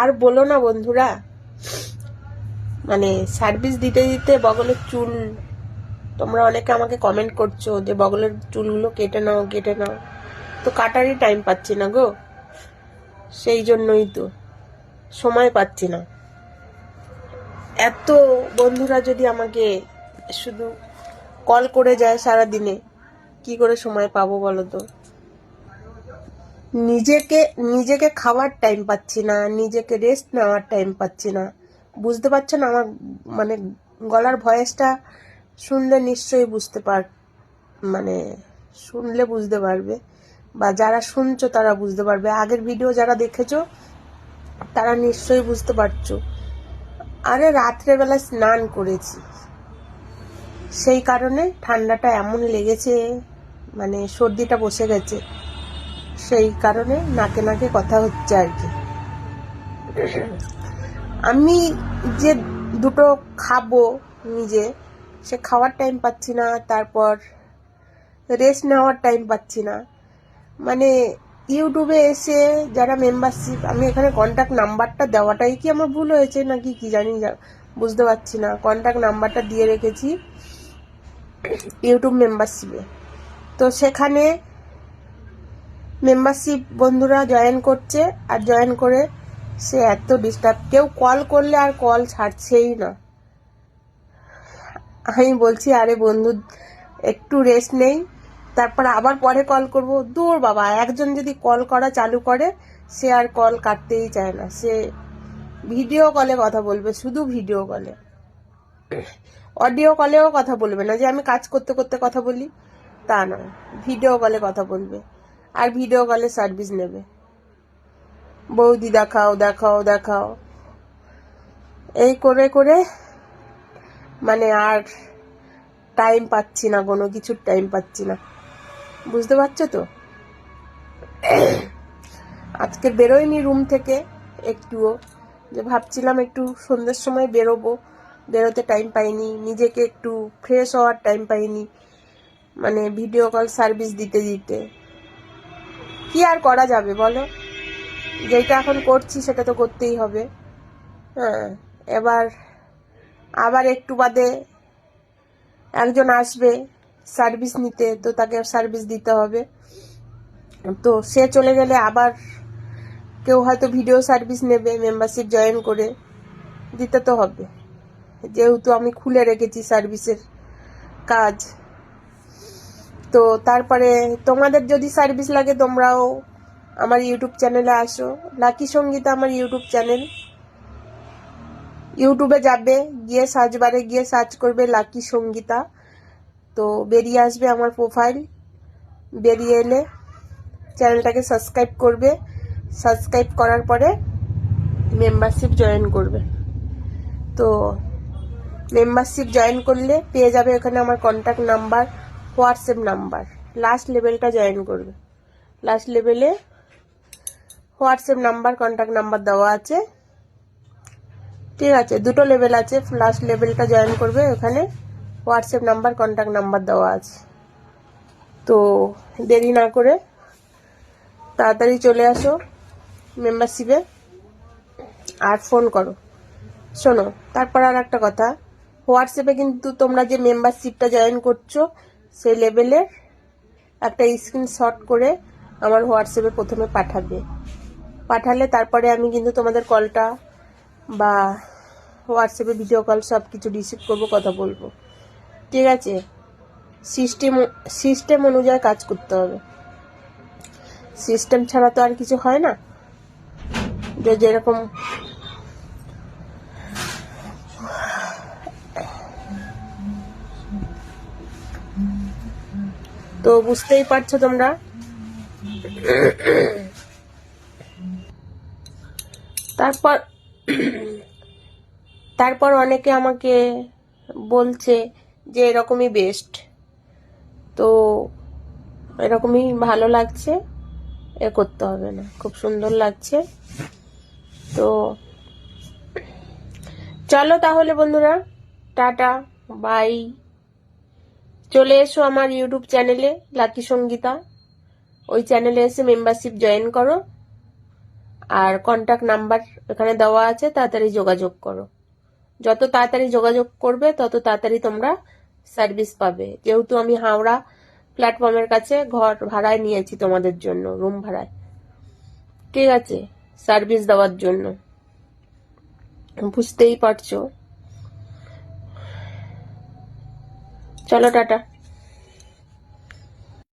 আর বলো না বন্ধুরা মানে সার্ভিস দিতে দিতে বগলের চুল, তোমরা অনেকে আমাকে কমেন্ট করছ যে বগলের চুলগুলো কেটে নাও কেটে নাও। তো কাটারই টাইম পাচ্ছি না গো, সেই জন্যই তো সময় পাচ্ছি না। এত বন্ধুরা যদি আমাকে শুধু কল করে যায় সারা দিনে কি করে সময় পাবো বলো তো? নিজেকে নিজেকে খাওয়ার টাইম পাচ্ছি না, নিজেকে রেস্ট নেওয়ার টাইম পাচ্ছি না। বুঝতে পারছেন আমার মানে গলার ভয়েসটা শুনলে নিশ্চয়ই বুঝতে পার মানে শুনলে বুঝতে পারবে। বা যারা শুনছো তারা বুঝতে পারবে। আগের ভিডিও যারা দেখেছ, তারা নিশ্চয়ই বুঝতে পারছ। আরে রাত্রেবেলা স্নান করেছি। সেই কারণে ঠান্ডাটা এমন লেগেছে মানে সর্দিটা বসে গেছে। সেই কারণে নাকে নাকে কথা হচ্ছে আর কি। আমি যে দুটো খাব নিজে, সে খাওয়ার টাইম পাচ্ছি না, তারপর রেস্ট নেওয়ার টাইম পাচ্ছি না। মানে ইউটিউবে এসে যারা মেম্বারশিপ আমি এখানে কন্ট্যাক্ট নাম্বারটা দেওয়াটাই কি আমার ভুল হয়েছে নাকি কি জানি বুঝতে পারছি না। কন্ট্যাক্ট নাম্বারটা দিয়ে রেখেছি ইউটিউব মেম্বারশিপে তো সেখানে মেম্বারশিপ বন্ধুরা জয়েন করছে, আর জয়েন করে সে এত ডিস্টার্ব কেউ কল করলে আর কল ছাড়ছেই না। আমি বলছি, আরে বন্ধু, একটু রেস্ট নেই, তারপর আবার পরে কল করব। দূর বাবা, একজন যদি কল করা চালু করে, সে আর কল কাটতেই চায় না। সে ভিডিও কলে কথা বলবে, শুধু ভিডিও কলে অডিও কলেও কথা বলবে না, যে আমি কাজ করতে করতে কথা বলি, তা নয়। ভিডিও কলে কথা বলবে। আর ভিডিও কলে সার্ভিস নেবে। বৌদি দেখাও দেখাও দেখাও। এই করে করে মানে আর টাইম পাচ্ছি না, কোনো কিছুর টাইম পাচ্ছি না। বুঝতে পারছ তো? আজকে বেরোয়নি রুম থেকে একটুও, যে ভাবছিলাম একটু সন্ধ্যের সময় বেরোবো। বেরোতে টাইম পাইনি, নিজেকে একটু ফ্রেশ হওয়ার টাইম পাইনি। মানে ভিডিও কল সার্ভিস দিতে দিতে। কি আর করা যাবে বলো? যেটা এখন করছি সেটা তো করতেই হবে। হ্যাঁ এবার, আবার একটু বাদে একজন আসবে সার্ভিস নিতে, তো তাকে সার্ভিস দিতে হবে। তো সে চলে গেলে আবার কেউ হয়তো ভিডিও সার্ভিস নেবে মেম্বারশিপ জয়েন করে, দিতে তো হবে। যেহেতু আমি খুলে রেখেছি সার্ভিসের কাজ। তো তারপরে তোমাদের যদি সার্ভিস লাগে, তোমরাও আমার ইউটিউব চ্যানেলে আসো। লাকি সঙ্গীতা আমার ইউটিউব চ্যানেল ইউটিউবে যাবে, গিয়ে সার্চ বারে গিয়ে সার্চ করবে লাকি সঙ্গীতা। তো বেরিয়ে আসবে আমার প্রোফাইল বেরিয়ে এলে চ্যানেলটাকে সাবস্ক্রাইব করবে। সাবস্ক্রাইব করার পরে মেম্বারশিপ জয়েন করবে। তো মেম্বারশিপ জয়েন করলে পেয়ে যাবে ওখানে আমার contact number WhatsApp number. Last লেভেলটা জয়েন করবে। লাস্ট লেভেলে হোয়াটসঅ্যাপ নাম্বার কন্ট্যাক্ট নাম্বার দেওয়া আছে। ঠিক আছে, দুটো লেভেল আছে। লাস্ট লেভেলটা জয়েন করবে, ওখানে হোয়াটসঅ্যাপ নাম্বার কন্ট্যাক্ট নাম্বার দেওয়া আছে। তো দেরি না করে তাড়াতাড়ি চলে আসো মেম্বারশিপে আর ফোন করো। শোনো, তারপর আর একটা কথা। হোয়াটসঅ্যাপে কিন্তু তোমরা যে মেম্বারশিপটা জয়েন করছ সেই লেভেলের একটা স্ক্রিনশট করে আমার হোয়াটসঅ্যাপে প্রথমে পাঠাবে। পাঠালে তারপরে আমি কিন্তু তোমাদের কলটা বা হোয়াটসঅ্যাপে ভিডিও কল সব কিছু রিসিভ করব, কথা বলব। ঠিক আছে? সিস্টেম সিস্টেম অনুযায়ী কাজ করতে হবে। সিস্টেম ছাড়া তো আর কিছু হয় না। যে যেরকম তো বুঝতেই পারছ তোমরা? তারপর তারপর অনেকে আমাকে বলছে যে এরকমই বেস্ট তো এরকমই ভালো লাগছে, এ করতে হবে না, খুব সুন্দর লাগছে। তো চলো তাহলে বন্ধুরা, টাটা বাই চলে এসো আমার ইউটিউব চ্যানেলে লাকি সঙ্গীতা। ওই চ্যানেলে এসে মেম্বারশিপ জয়েন করো। আর কন্ট্যাক্ট নাম্বার এখানে দেওয়া আছে, তাড়াতাড়ি যোগাযোগ করো। যত তাড়াতাড়ি যোগাযোগ করবে, তত তাড়াতাড়ি তোমরা সার্ভিস পাবে। যেহেতু আমি হাওড়া প্ল্যাটফর্মের কাছে ঘর ভাড়ায় নিয়েছি তোমাদের জন্য রুম ভাড়ায়। ঠিক আছে সার্ভিস দেওয়ার জন্য। বুঝতেই পারছ? চলো টাটা।